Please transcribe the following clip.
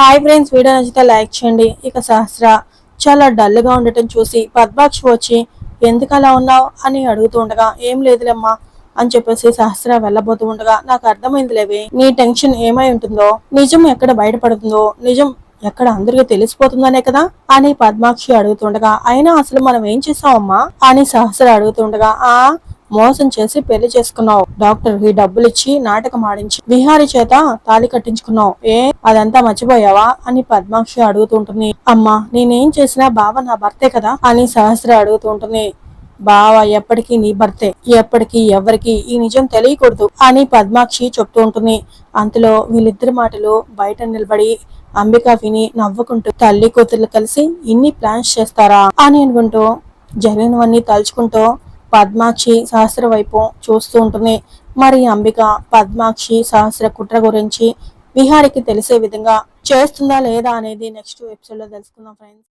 Hi friends video నచ్చితే like చేయండి. ఇక సహస్ర చాలా డల్గా ఉండటం చూసి పద్మాక్షి వచ్చి ఎందుకు అలా ఉన్నావు? అని అడుగుతూ ఉండగా ఏం లేదులేమ్మా అని చెప్పేసి సహస్ర వెళ్ళబోతూ ఉండగా నాకు అర్థమైంది లేవే నీ టెన్షన్ ఏమై ఉంటుందో? నిజం ఎక్కడ బయటపడుతుందో? నిజం ఎక్కడ అందరికీ తెలిసిపోతుందనే కదా? అని పద్మాక్షి అడుగుతుండగా అయినా అసలు మనం ఏం చేసామమ్మా అని సహస్ర అడుగుతుండగా ఆ మోసం చేసి పెళ్ళి చేసుకున్నావు. డాక్టర్కి డబ్బులు ఇచ్చి నాటకం ఆడించి విహారి చేత తాళి కట్టించుకున్నావు. ఏ? అదంతా మర్చిపోయావా? అని పద్మాక్షి అడుగుతుంటుంది. అమ్మా నేనేం చేసినా బావ నా భర్తే కదా? అని సహస్ర అడుగుతుంటుంది. బావ ఎప్పటికీ నీ భర్తే. ఎప్పటికీ ఎవరికి ఈ నిజం తెలియకూడదు అని పద్మాక్షి చెప్తూ ఉంటుంది. అంతలో వీళ్ళిద్దరి మాటలు బయట నిలబడి అంబిక విని నవ్వుకుంటూ తల్లి కూతుర్లు కలిసి ఇన్ని ప్లాన్స్ చేస్తారా? అని అనుకుంటూ జరిగినవన్నీ తలుచుకుంటూ పద్మాక్షి సహస్ర వైపు చూస్తూ ఉంటుంది. మరి అంబిక పద్మాక్షి సహస్ర కుట్ర గురించి విహారికి తెలిసే విధంగా చేస్తుందా లేదా అనేది నెక్స్ట్ ఎపిసోడ్లో తెలుసుకుందాం ఫ్రెండ్స్